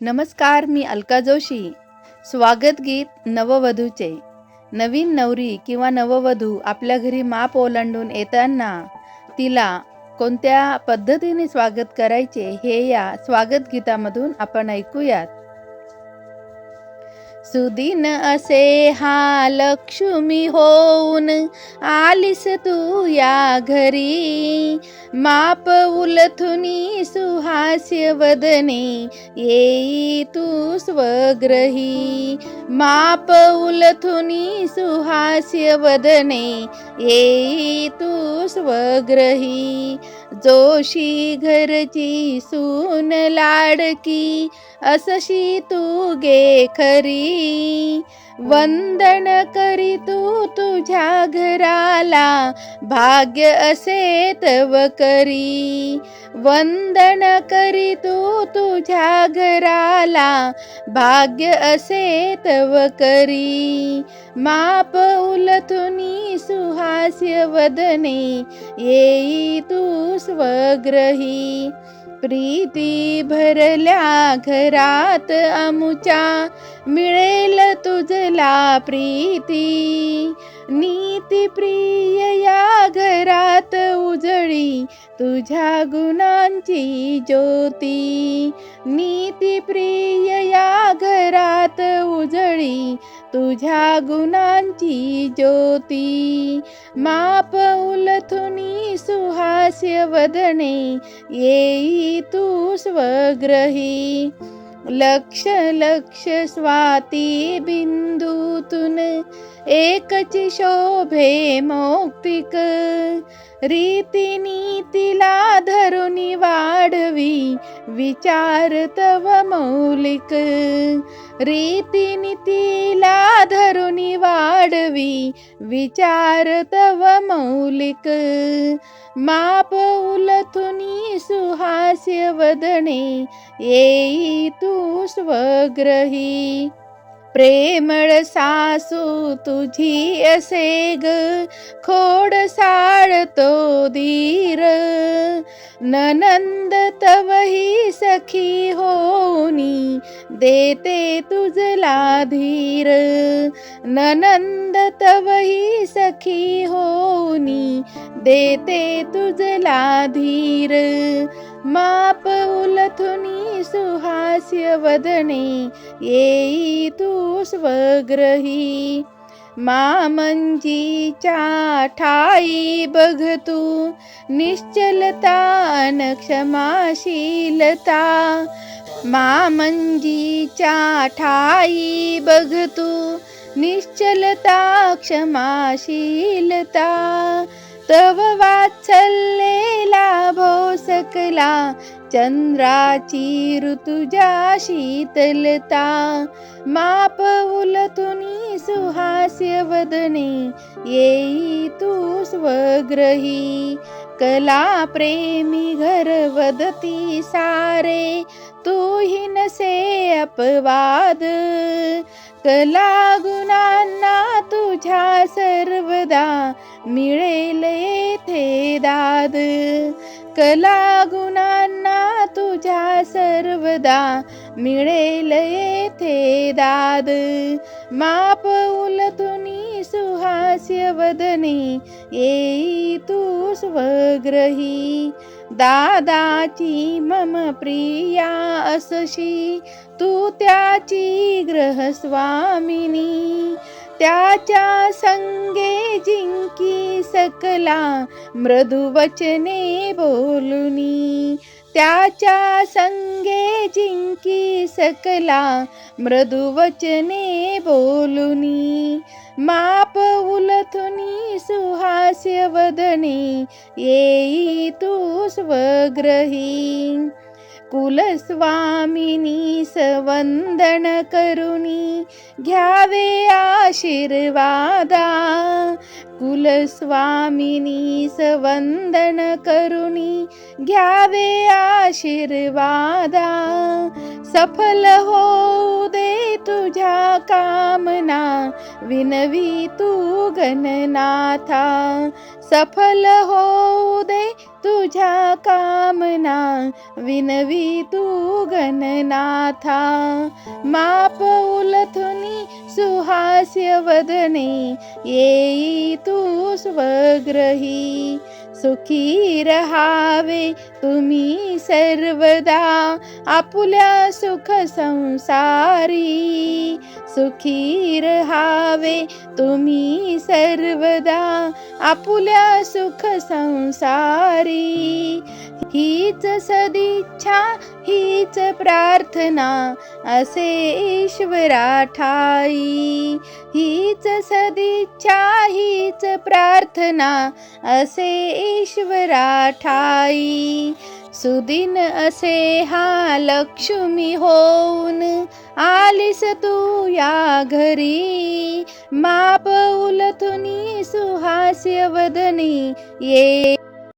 नमस्कार मी अलका जोशी. स्वागत गीत नववधूचे. नवीन नवरी किंवा नववधू आपल्या घरी माप ओलांडून येताना तिला कोणत्या पद्धतीने स्वागत करायचे हे या स्वागत गीतामधून आपण ऐकूयात. सुदिन असे हा लक्ष्मी होऊन आलीस तू या घरी. माप उलथुनी सुहास्य वदने येई तू स्वग्रही. माप उलथुनी सुहास्य वदने येई तू स्वग्रही. जोशी घरची सून लाडकी असशी तू गे खरी. वंदन करी तू तुझ्या घराला भाग्य असे तव करी. वंदन करी तू तुझ्या घराला भाग्य असे तव करी. माप उलथुनी सुहास्य वदने येई तू स्वग्रही. प्रीती भरल्या घरात अमुच्या मिळेल तुझला प्रीती. नीतिप्रिय या घरात उजळी तुझ्या गुणांची ज्योती. नीती प्रिय या घरात उजळी तुझ्या गुणांची ज्योती. माप उलथुनी सुहास्य वदने येई तू स्वग्रही. लक्ष लक्ष स्वाती बिंदूतून एकची शोभे मौक्तिक रीतिनीतीला धरुनी वाढवी विचार तव मौलिक. रीतिनीतीला धरुनी वाढवी विचार तव मौलिक. माप उलथुनी सुहास्य वदने येई तू स्वग्रही. प्रेमळ सासू तुझी असे ग. खोड साळतो धीर. ननंद तवही सखी होनी देते तुझला धीर. ननंद तवही सखी होनी देते तुझला धीर. माप उलथुनी सुहास्य वदने येई तू स्वग्रही। मामंजीच्या ठाई बघ तू निश्चलता न क्षमाशीलता। मामंजीच्या ठाई बघ तू निश्चलता क्षमाशीलता। तव वात्सल्य ऐकला चंद्राची ऋतुजा शीतलता माप उलतुनी सुहास्य वदने येई तू स्वग्रही कला प्रेमी घर वदती सारे तू ही नसे अपवाद. कला गुणांना तुझ्या सर्वदा मिळेल येथे दाद. कला गुणांना तुझ्या सर्वदा मिळेल येथे दाद. माप उलतुनी सुहास्य वदने येई तू स्वग्रही. दादाची मम प्रिया असशी तू त्याची ग्रहस्वामिनी त्याच्या संगे जिंकी सकला मृदुवचने बोलुनी. त्याच्या संगे जिंकी सकला मृदुवचने बोलुनी. माप उलथुनी सुहास्य वदने येई तू स्वग्रही. कुलस्वामिनी सवंदन करुणी घ्यावे आशीर्वादा. कुलस्वामिनी सवंदन करुणी घ्यावे आशीर्वादा. सफल होऊ दे तुझ्या कामना विनवी तू गणनाथा. सफल हो दे तुझ्या कामना विनवी तू गणनाथा. माप उलथुनी सुहास्य वदने येई तू स्वग्रही. सुखी रहावे तुम्ही सर्वदा आपुल्या सुख संसारी. सुखी रहावे तुम्ही सर्वदा आपुल्या सुख संसारी. हीच सदिच्छा हीच प्रार्थना असे ईश्वरा ठाई हीच सदिच्छा हीच प्रार्थना असे ईश्वरा ठाई सुदिन असे हा लक्ष्मी होऊन आलीस तू या घरी. माप उलथुनी सुहास्य वदनी ये